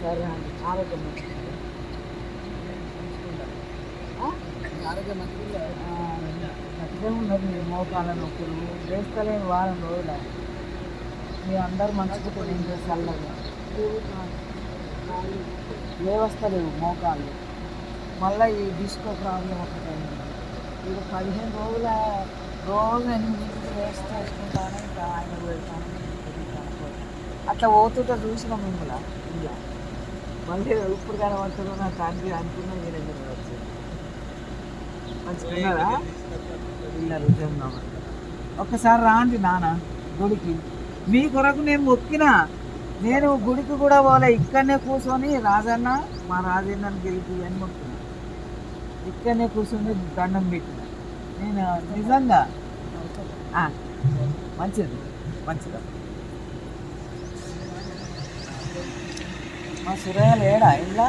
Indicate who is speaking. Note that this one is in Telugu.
Speaker 1: సరే అండి ఆరోగ్యం
Speaker 2: ఆరోగ్యం మంచిగా
Speaker 1: గట్టిగా ఉన్నది మోకాళ్ళ నొప్పులు వేస్తలేని వారం రోజులు మీ అందరు మంచిగా ఏం చల్లగా లేవస్తలేవు మోకాళ్ళు. మళ్ళీ ఈ డిస్కో ప్రాబ్లం ఒకటి అయింది. ఇది పదిహేను రోజుల రోజు ఎనిమిదింటికి వేస్ట్ చేసుకుంటాను ఇంకా ఆయన పెడతాను అట్లా పోతుంటే చూసిన మిమ్మల్ని. ఇలా మళ్ళీ ఇప్పుడు కనబడుతుందో నా తండ్రి అనుకున్నా మీరు వచ్చి మంచిగా పిల్లలు ఒక్కసారి రాండి నాన్న గుడికి. మీ కొరకు నేను మొక్కిన. నేను గుడికి కూడా పోలే ఇక్కడనే కూర్చొని రాజన్న మా రాజన్నని గెలిపి అని మొక్కిన. ఇక్కడనే కూర్చొని దండం పెట్టిన. నేను నిజంగా మంచిది మంచిదా. మా సురయ్య లేడా? ఇలా